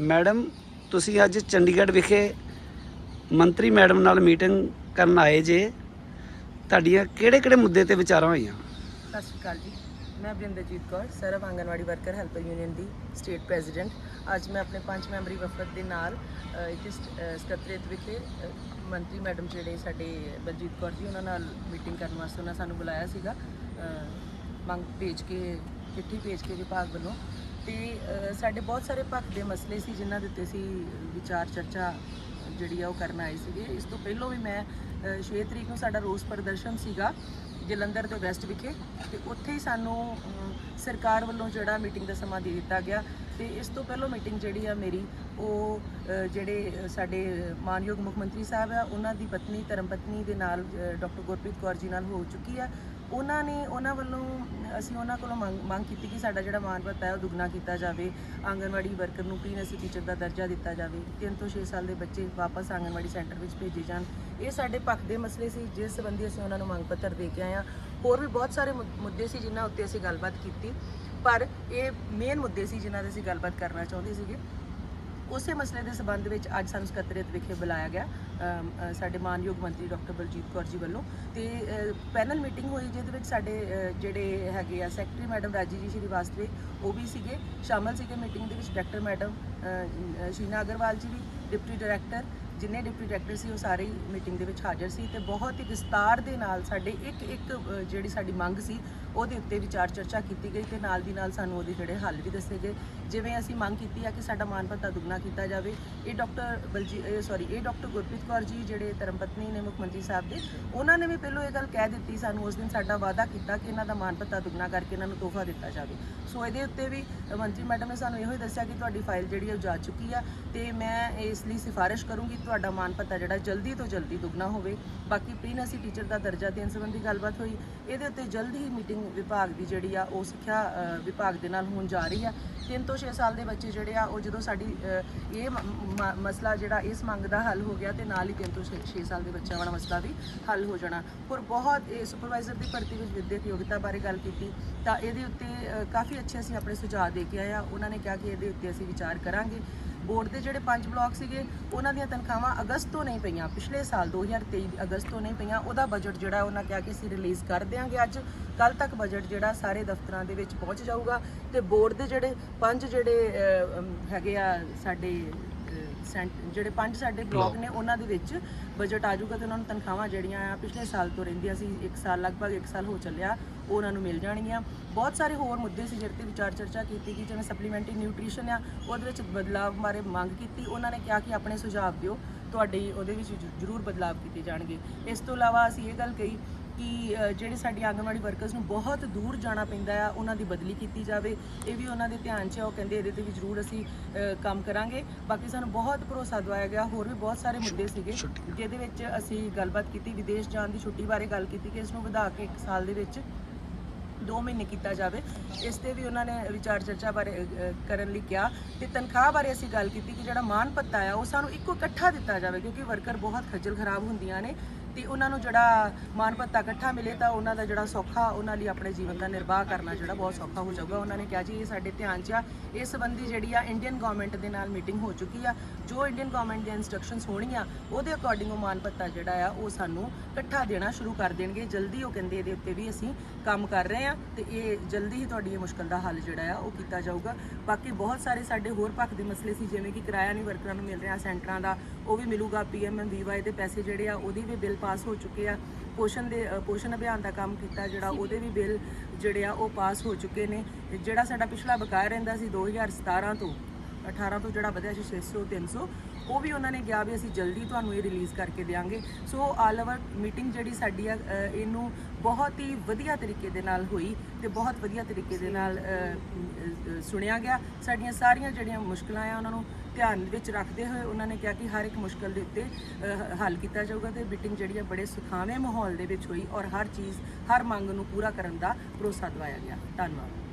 Madam ਤੁਸੀਂ ਅੱਜ ਚੰਡੀਗੜ੍ਹ ਵਿਖੇ ਮੰਤਰੀ ਮੈਡਮ ਨਾਲ ਮੀਟਿੰਗ ਕਰਨ ਆਏ ਜੇ। ਤੁਹਾਡੀਆਂ ਕਿਹੜੇ-ਕਿਹੜੇ ਮੁੱਦੇ ਤੇ ਵਿਚਾਰਾਂ ਹੋਈਆਂ? ਸਤਿ ਸ਼੍ਰੀ ਅਕਾਲ ਜੀ। ਮੈਂ Barinderjit Kaur Sarv Anganwadi worker helper union ਦੀ ਸਟੇਟ ਪ੍ਰੈਜ਼ੀਡੈਂਟ। ਅੱਜ ਮੈਂ ਆਪਣੇ ਪੰਜ ਮੈਂਬਰੀ ਵਫਦ ਦੇ ਨਾਲ ਇੱਕ ਸਟ- ਅ, ਸਕੱਤਰੇਤ ਵਿਖੇ ਮੰਤਰੀ ਮੈਡਮ ਜਿਹੜੇ ਸਾਡੇ ਬਲਜੀਤ ਕੌਰ ਜੀ ਉਹਨਾਂ ਨਾਲ ਮੀਟਿੰਗ ਕਰਨ ਵਾਸਤੇ ਉਹਨਾਂ ਸਾਨੂੰ ਬੁਲਾਇਆ ਸੀਗਾ। ਮੰਗ ਭੇਜ ਕੇ ਚਿੱਠੀ ਭੇਜ ਕੇ ਵਿਭਾਗ ਵੱਲੋਂ। ਤੇ ਸਾਡੇ ਬਹੁਤ ਸਾਰੇ ਪੱਖ ਦੇ ਮਸਲੇ ਸੀ ਜਿਨ੍ਹਾਂ ਦੇ ਉੱਤੇ ਅਸੀਂ ਵਿਚਾਰ ਚਰਚਾ ਜਿਹੜੀ ਆ ਉਹ ਕਰਨ ਆਏ ਸੀਗੇ। ਇਸ ਤੋਂ ਪਹਿਲਾਂ ਵੀ ਮੈਂ 6 ਤਰੀਕ ਨੂੰ ਸਾਡਾ ਰੋਸ ਪ੍ਰਦਰਸ਼ਨ ਸੀਗਾ। ਜਲੰਧਰ ਦੇ ਵੈਸਟ ਵਿਖੇ ਤੇ ਉੱਥੇ ਹੀ ਸਾਨੂੰ ਸਰਕਾਰ ਵੱਲੋਂ ਜਿਹੜਾ ਮੀਟਿੰਗ ਦਾ ਸਮਾਂ ਦੇ ਦਿੱਤਾ ਗਿਆ ਤੇ ਇਸ ਤੋਂ ਪਹਿਲਾਂ ਮੀਟਿੰਗ ਜਿਹੜੀ ਆ ਮੇਰੀ, ਉਹ ਜਿਹੜੇ ਸਾਡੇ ਮਾਨਯੋਗ ਮੁੱਖ ਮੰਤਰੀ ਸਾਹਿਬ ਆ, ਉਹਨਾਂ ਦੀ ਪਤਨੀ, ਧਰਮ ਪਤਨੀ ਦੇ ਨਾਲ ਡਾਕਟਰ ਗੁਰਪ੍ਰੀਤ ਕੌਰ ਜੀ ਨਾਲ ਹੋ ਚੁੱਕੀ ਆ। ਉਹਨਾਂ ਨੇ, ਉਹਨਾਂ ਵੱਲੋਂ, ਅਸੀਂ ਉਹਨਾਂ ਕੋਲੋਂ ਮੰਗ ਮੰਗ ਕੀਤੀ ਕਿ ਸਾਡਾ ਜਿਹੜਾ ਮਾਨ ਭੱਤਾ ਹੈ ਉਹ ਦੁੱਗਣਾ ਕੀਤਾ ਜਾਵੇ। ਆਂਗਨਵਾੜੀ ਵਰਕਰ ਨੂੰ ਪੀਨਸੀ ਟੀਚਰ ਦਾ ਦਰਜਾ ਦਿੱਤਾ ਜਾਵੇ। 3 ਤੋਂ 6 ਸਾਲ ਦੇ ਬੱਚੇ ਵਾਪਸ ਆਂਗਨਵਾੜੀ ਸੈਂਟਰ ਵਿੱਚ ਭੇਜੇ ਜਾਣ। ਇਹ ਸਾਡੇ ਪੱਖ ਦੇ ਮਸਲੇ ਸੀ, ਜਿਸ ਸੰਬੰਧੀ ਅਸੀਂ ਉਹਨਾਂ ਨੂੰ ਮੰਗ ਪੱਤਰ ਦੇ ਕੇ ਆਏ ਹਾਂ। ਹੋਰ ਵੀ ਬਹੁਤ ਸਾਰੇ ਮੁ- ਮੁੱਦੇ ਸੀ ਜਿਨ੍ਹਾਂ ਉੱਤੇ ਅਸੀਂ ਗੱਲਬਾਤ ਕੀਤੀ। ਪਰ ਇਹ ਮੇਨ ਮੁੱਦੇ ਸੀ ਜਿਨ੍ਹਾਂ 'ਤੇ ਅਸੀਂ ਗੱਲਬਾਤ ਕਰਨਾ ਚਾਹੁੰਦੇ ਸੀਗੇ। ਉਸੇ ਮਸਲੇ ਦੇ ਸਬੰਧ ਵਿੱਚ ਅੱਜ ਸਾਨੂੰ ਸਕੱਤਰੇਤ ਵਿਖੇ ਬੁਲਾਇਆ ਗਿਆ ਸਾਡੇ ਮਾਨਯੋਗ ਮੰਤਰੀ ਡਾਕਟਰ ਬਲਜੀਤ ਕੌਰ ਜੀ ਵੱਲੋਂ। ਤੇ ਪੈਨਲ ਮੀਟਿੰਗ ਹੋਈ, ਜਿਹਦੇ ਵਿੱਚ ਸਾਡੇ ਜਿਹੜੇ ਹੈਗੇ ਆ ਸੈਕਟਰੀ ਮੈਡਮ ਰਾਜੀ ਜੀ ਸ਼੍ਰੀਵਾਸਤਵੇ, ਉਹ ਵੀ ਸੀਗੇ। ਸ਼ਾਮਲ ਸੀਗੇ ਮੀਟਿੰਗ ਦੇ ਵਿੱਚ ਡਾਕਟਰ ਮੈਡਮ ਸ਼ੀਨਾ ਅਗਰਵਾਲ ਜੀ ਵੀ ਡਿਪਟੀ ਡਾਇਰੈਕਟਰ ਜਿੰਨੇ ਡਿਪਟੀ ਡਾਇਰੈਕਟਰ ਸੀ ਉਹ ਸਾਰੇ ਮੀਟਿੰਗ ਦੇ ਵਿੱਚ ਹਾਜ਼ਰ ਸੀ ਤੇ ਬਹੁਤ ਹੀ ਵਿਸਤਾਰ ਦੇ ਨਾਲ ਸਾਡੇ ਇੱਕ ਇੱਕ ਜਿਹੜੀ ਸਾਡੀ ਮੰਗ ਸੀ ਉਹਦੇ ਉੱਤੇ ਵਿਚਾਰ ਚਰਚਾ ਕੀਤੀ ਗਈ ਤੇ ਨਾਲ ਦੀ ਨਾਲ ਸਾਨੂੰ ਉਹਦੇ ਜਿਹੜੇ ਹੱਲ ਵੀ ਦੱਸੇ ਗਏ। ਜਿਵੇਂ ਅਸੀਂ ਮੰਗ ਕੀਤੀ ਆ ਕਿ ਸਾਡਾ ਮਾਨ ਭੱਤਾ ਦੁੱਗਣਾ ਕੀਤਾ ਜਾਵੇ। ਇਹ ਡਾਕਟਰ ਬਲਜੀ ਸੌਰੀ ਇਹ ਡਾਕਟਰ ਗੁਰਪ੍ਰੀਤ ਕੌਰ ਜੀ ਜਿਹੜੇ ਧਰਮਪਤਨੀ ਨੇ ਮੁੱਖ ਮੰਤਰੀ ਸਾਹਿਬ ਦੇ, ਉਹਨਾਂ ਨੇ ਵੀ ਪਹਿਲਾਂ ਇਹ ਗੱਲ ਕਹਿ ਦਿੱਤੀ ਸਾਨੂੰ ਉਸ ਦਿਨ ਸਾਡਾ ਵਾਅਦਾ ਕੀਤਾ ਕਿ ਇਹਨਾਂ ਦਾ ਮਾਨ ਭੱਤਾ ਦੁੱਗਣਾ ਕਰਕੇ ਇਹਨਾਂ ਨੂੰ ਤੋਹਫਾ ਦਿੱਤਾ ਜਾਵੇ। ਸੋ ਇਹਦੇ ਉੱਤੇ ਵੀ ਮੰਤਰੀ ਮੈਡਮ ਨੇ ਸਾਨੂੰ ਇਹੋ ਹੀ ਦੱਸਿਆ ਕਿ ਤੁਹਾਡੀ ਫਾਈਲ ਜਿਹੜੀ ਹੈ ਉਹ ਜਾ ਚੁੱਕੀ ਆ ਤੇ ਮੈਂ ਇਸ ਲਈ ਸਿਫਾਰਿਸ਼ ਕਰੂੰਗੀ ਤੁਹਾਡਾ ਮਾਨ ਭੱਤਾ ਜਿਹੜਾ ਜਲਦੀ ਤੋਂ ਜਲਦੀ ਦੁੱਗਣਾ ਹੋਵੇ। ਬਾਕੀ ਪ੍ਰੀ ਟੀਚਰ ਦਾ ਦਰਜਾ ਦੇਣ ਸੰਬੰਧੀ ਗੱਲਬਾਤ ਹੋਈ। ਇਹਦੇ ਉੱਤੇ ਜਲਦ ਹੀ ਮੀਟਿੰਗ ਵਿਭਾਗ ਦੀ ਜਿਹੜੀ ਆ, ਉਹ ਸਿੱਖਿਆ ਵਿਭਾਗ ਦੇ ਨਾਲ ਹੋਣ ਜਾ ਰਹੀ ਆ। 3 ਤੋਂ 6 ਸਾਲ ਦੇ ਬੱਚੇ ਜਿਹੜੇ ਆ, ਉਹ ਜਦੋਂ ਸਾਡੀ ਇਹ ਮ- ਮਸਲਾ ਜਿਹੜਾ, ਇਸ ਮੰਗ ਦਾ ਹੱਲ ਹੋ ਗਿਆ ਤੇ ਨਾਲ ਹੀ 3 ਤੋਂ 6 ਸਾਲ ਦੇ ਬੱਚਿਆਂ ਵਾਲਾ ਮਸਲਾ ਵੀ ਹੱਲ ਹੋ ਜਾਣਾ। ਪਰ ਬਹੁਤ, ਇਹ ਸੁਪਰਵਾਈਜ਼ਰ ਦੀ ਭਰਤੀ ਵਿੱਚ ਵਿਦਿਅਕ ਯੋਗਤਾ ਬਾਰੇ ਗੱਲ ਕੀਤੀ ਤਾਂ ਇਹਦੇ ਉੱਤੇ ਕਾਫੀ ਅੱਛੇ ਅਸੀਂ ਆਪਣੇ ਸੁਝਾਅ ਦੇ ਕੇ ਆਏ ਆ। ਉਹਨਾਂ ਨੇ ਕਿਹਾ ਕਿ ਇਹਦੇ ਉੱਤੇ ਅਸੀਂ ਵਿਚਾਰ ਕਰਾਂਗੇ। ਬੋਰਡ ਦੇ ਜਿਹੜੇ ਪੰਜ ਬਲਾਕ ਸੀਗੇ, ਉਹਨਾਂ ਦੀਆਂ ਤਨਖਾਹਾਂ ਅਗਸਤ ਤੋਂ ਨਹੀਂ ਪਈਆਂ। ਪਿਛਲੇ ਸਾਲ 2023 ਦੀ ਅਗਸਤ ਤੋਂ ਨਹੀਂ ਪਈਆਂ। ਉਹਦਾ ਬਜਟ ਜਿਹੜਾ, ਉਹਨਾਂ ਕਿਹਾ ਕਿ ਅਸੀਂ ਰਿਲੀਜ਼ ਕਰ ਦਿਆਂਗੇ ਅੱਜ। ਕੱਲ ਤੱਕ ਬਜਟ ਜਿਹੜਾ ਸਾਰੇ ਦਫ਼ਤਰਾਂ ਦੇ ਵਿੱਚ ਪਹੁੰਚ ਜਾਊਗਾ ਤੇ ਬੋਰਡ ਦੇ ਜਿਹੜੇ ਪੰਜ ਜਿਹੜੇ ਹੈਗੇ ਆ ਸਾਡੇ ਸੈਂਟ- ਜਿਹੜੇ ਪੰਜ ਸਾਡੇ ਬਲਾਕ ਨੇ ਉਹਨਾਂ ਦੇ ਵਿੱਚ ਬਜਟ ਆ ਜਾਊਗਾ ਤੇ ਉਹਨਾਂ ਨੂੰ ਤਨਖਾਹਾਂ ਜਿਹੜੀਆਂ ਆ ਪਿਛਲੇ ਸਾਲ ਤੋਂ ਰਹਿੰਦੀਆਂ ਸੀ ਇੱਕ ਸਾਲ ਲਗਭਗ ਇੱਕ ਸਾਲ ਹੋ ਚੱਲਿਆ ਉਹ ਉਹਨਾਂ ਨੂੰ ਮਿਲ ਜਾਣਗੀਆਂ। ਬਹੁਤ ਸਾਰੇ ਹੋਰ ਮੁੱਦੇ ਸੀ ਜਿਹੜੇ ਤੇ ਵਿਚਾਰ ਚਰਚਾ ਕੀਤੀ ਗਈ ਜਿਵੇਂ ਸਪਲੀਮੈਂਟਰੀ ਨਿਊਟ੍ਰੀਸ਼ਨ ਆ ਉਹਦੇ ਵਿੱਚ ਬਦਲਾਅ ਬਾਰੇ ਮੰਗ ਕੀਤੀ ਉਹਨਾਂ ਨੇ ਕਿਹਾ ਕਿ ਆਪਣੇ ਸੁਝਾਅ ਦਿਓ ਤੁਹਾਡੇ ਉਹਦੇ ਵਿੱਚ ਜ਼ਰੂਰ ਬਦਲਾਅ ਕੀਤੇ ਜਾਣਗੇ। ਇਸ ਤੋਂ ਇਲਾਵਾ ਅਸੀਂ ਇਹ ਗੱਲ ਕਹੀ ਕਿ ਜਿਹੜੇ ਸਾਡੀ ਆਂਗਨਵਾੜੀ ਵਰਕਰਸ ਨੂੰ ਬਹੁਤ ਦੂਰ ਜਾਣਾ ਪੈਂਦਾ ਆ ਉਹਨਾਂ ਦੀ ਬਦਲੀ ਕੀਤੀ ਜਾਵੇ। ਇਹ ਵੀ ਉਹਨਾਂ ਦੇ ਧਿਆਨ 'ਚ ਆ ਉਹ ਕਹਿੰਦੇ ਇਹਦੇ ਤੇ ਵੀ ਜ਼ਰੂਰ ਅਸੀਂ ਕੰਮ ਕਰਾਂਗੇ। ਬਾਕੀ ਸਾਨੂੰ ਬਹੁਤ ਭਰੋਸਾ ਦਵਾਇਆ ਗਿਆ ਹੋਰ ਵੀ ਬਹੁਤ ਸਾਰੇ ਮੁੱਦੇ ਸੀਗੇ ਜਿਹਦੇ ਵਿੱਚ ਅਸੀਂ ਗੱਲਬਾਤ ਕੀਤੀ ਵਿਦੇਸ਼ ਜਾਣ ਦੀ ਛੁੱਟੀ ਬਾਰੇ ਗੱਲ ਕੀਤੀ ਕਿ ਇਸ ਨੂੰ ਵਧਾ ਕੇ 1 ਸਾਲ ਦੇ ਵਿੱਚ 2 ਮਹੀਨੇ ਕੀਤਾ ਜਾਵੇ। ਇਸ ਤੇ ਵੀ ਉਹਨਾਂ ਨੇ ਵਿਚਾਰ ਚਰਚਾ ਬਾਰੇ ਕਰਨ ਲਈ ਕਿਹਾ ਤੇ ਤਨਖਾਹ ਬਾਰੇ ਅਸੀਂ ਗੱਲ ਕੀਤੀ ਕਿ ਜਿਹੜਾ ਮਾਨ ਪੱਤਾ ਆ ਉਹ ਸਾਨੂੰ ਇੱਕੋ ਇਕੱਠਾ ਦਿੱਤਾ ਜਾਵੇ ਕਿਉਂਕਿ ਵਰਕਰ ਬਹੁਤ ਖੱਜਲ ਖਰਾਬ ਹੁੰਦੀਆਂ ਨੇ। ਤੇ ਉਹਨਾਂ ਨੂੰ ਜਿਹੜਾ ਮਾਨ ਭੱਤਾ ਇਕੱਠਾ ਮਿਲੇ ਤਾਂ ਉਹਨਾਂ ਦਾ ਜਿਹੜਾ ਸੌਖਾ, ਉਹਨਾਂ ਲਈ ਆਪਣੇ ਜੀਵਨ ਦਾ ਨਿਰਵਾਹ ਕਰਨਾ ਜਿਹੜਾ ਬਹੁਤ ਸੌਖਾ ਹੋ ਜਾਊਗਾ। ਉਹਨਾਂ ਨੇ ਕਿਹਾ ਜੀ, ਇਹ ਸਾਡੇ ਧਿਆਨ 'ਚ ਆ। ਇਸ ਸੰਬੰਧੀ ਜਿਹੜੀ ਆ ਇੰਡੀਅਨ ਗਵਰਨਮੈਂਟ ਦੇ ਨਾਲ ਮੀਟਿੰਗ ਹੋ ਚੁੱਕੀ ਆ। ਜੋ ਇੰਡੀਅਨ ਗਵਰਨਮੈਂਟ ਦੀਆਂ ਇਨਸਟਰਕਸ਼ਨਸ ਹੋਣਗੀਆਂ ਉਹਦੇ ਅਕੋਰਡਿੰਗ ਉਹ ਮਾਨ ਭੱਤਾ ਜਿਹੜਾ ਆ, ਉਹ ਸਾਨੂੰ ਇਕੱਠਾ ਦੇਣਾ ਸ਼ੁਰੂ ਕਰ ਦੇਣਗੇ। ਜਲਦੀ ਉਹ ਕਹਿੰਦੇ ਇਹਦੇ ਉੱਤੇ ਵੀ ਅਸੀਂ ਕੰਮ ਕਰ ਰਹੇ ਆ ਤੇ ਇਹ ਜਲਦੀ ਹੀ ਤੁਹਾਡੀ ਇਹ ਮੁਸ਼ਕਲ ਦਾ ਹੱਲ ਜਿਹੜਾ ਆ, ਉਹ ਕੀਤਾ ਜਾਊਗਾ। ਬਾਕੀ ਬਹੁਤ ਸਾਰੇ ਸਾਡੇ ਹੋਰ ਪੱਖ ਦੇ ਮਸਲੇ ਸੀ, ਜਿਵੇਂ ਕਿ ਕਿਰਾਇਆ ਨਹੀਂ ਵਰਕਰਾਂ ਨੂੰ ਮਿਲ ਰਿਹਾ, ਸੈਂਟਰਾਂ ਦਾ ਉਹ ਵੀ ਮਿਲੂਗਾ ਪੀਐਮਐਮਵੀਵਾਈ ਦੇ ਪੈਸੇ ਜਿਹੜੇ ਆ, ਉਹਦੀ ਵੀ ਬਿੱਲ ਪਾਸ ਹੋ ਚੁੱਕੇ ਆ। ਪੋਸ਼ਣ ਦੇ ਪੋਸ਼ਣ ਅਭਿਆਨ ਦਾ ਕੰਮ ਕੀਤਾ ਜਿਹੜਾ ਉਹਦੇ ਵੀ ਬਿੱਲ ਜਿਹੜੇ ਆ ਉਹ ਪਾਸ ਹੋ ਚੁੱਕੇ ਨੇ। ਜਿਹੜਾ ਸਾਡਾ ਪਿਛਲਾ ਬਕਾਇਆ ਰਹਿੰਦਾ ਸੀ 2017 ਤੋਂ 18 ਤੋਂ ਜਿਹੜਾ ਵਧਿਆ ਸੀ 600 300 ਉਹ ਵੀ ਉਹਨਾਂ ਨੇ ਕਿਹਾ ਵੀ ਅਸੀਂ ਜਲਦੀ ਤੁਹਾਨੂੰ ਇਹ ਰਿਲੀਜ਼ ਕਰਕੇ ਦੇਵਾਂਗੇ ਸੋ ਆਲ ਓਵਰ ਮੀਟਿੰਗ ਜਿਹੜੀ ਸਾਡੀ ਆ ਅ, ਇਹਨੂੰ ਬਹੁਤ ਹੀ ਵਧੀਆ ਤਰੀਕੇ ਦੇ ਨਾਲ ਹੋਈ ਤੇ ਬਹੁਤ ਵਧੀਆ ਤਰੀਕੇ ਦੇ ਨਾਲ ਅ, ਅ, ਅ, ਸੁਣਿਆ ਗਿਆ। ਸਾਡੀਆਂ ਸਾਰੀਆਂ ਜਿਹੜੀਆਂ ਮੁਸ਼ਕਲਾਂ ਆ ਉਹਨਾਂ ਨੂੰ ਧਿਆਨ ਵਿੱਚ ਰੱਖਦੇ ਹੋਏ ਉਹਨਾਂ ਨੇ ਕਿਹਾ ਕਿ ਹਰ ਇੱਕ ਮੁਸ਼ਕਲ ਦੇ ਉੱਤੇ ਅ, ਹੱਲ ਕੀਤਾ ਜਾਊਗਾ ਤੇ ਮੀਟਿੰਗ ਜਿਹੜੀ ਆ ਬੜੇ ਸੁਖਾਵੇਂ ਮਾਹੌਲ ਦੇ ਵਿੱਚ ਹੋਈ ਔਰ ਹਰ ਚੀਜ਼ ਹਰ ਮੰਗ ਨੂੰ ਪੂਰਾ ਕਰਨ ਦਾ ਭਰੋਸਾ ਦਿਵਾਇਆ ਗਿਆ। ਧੰਨਵਾਦ।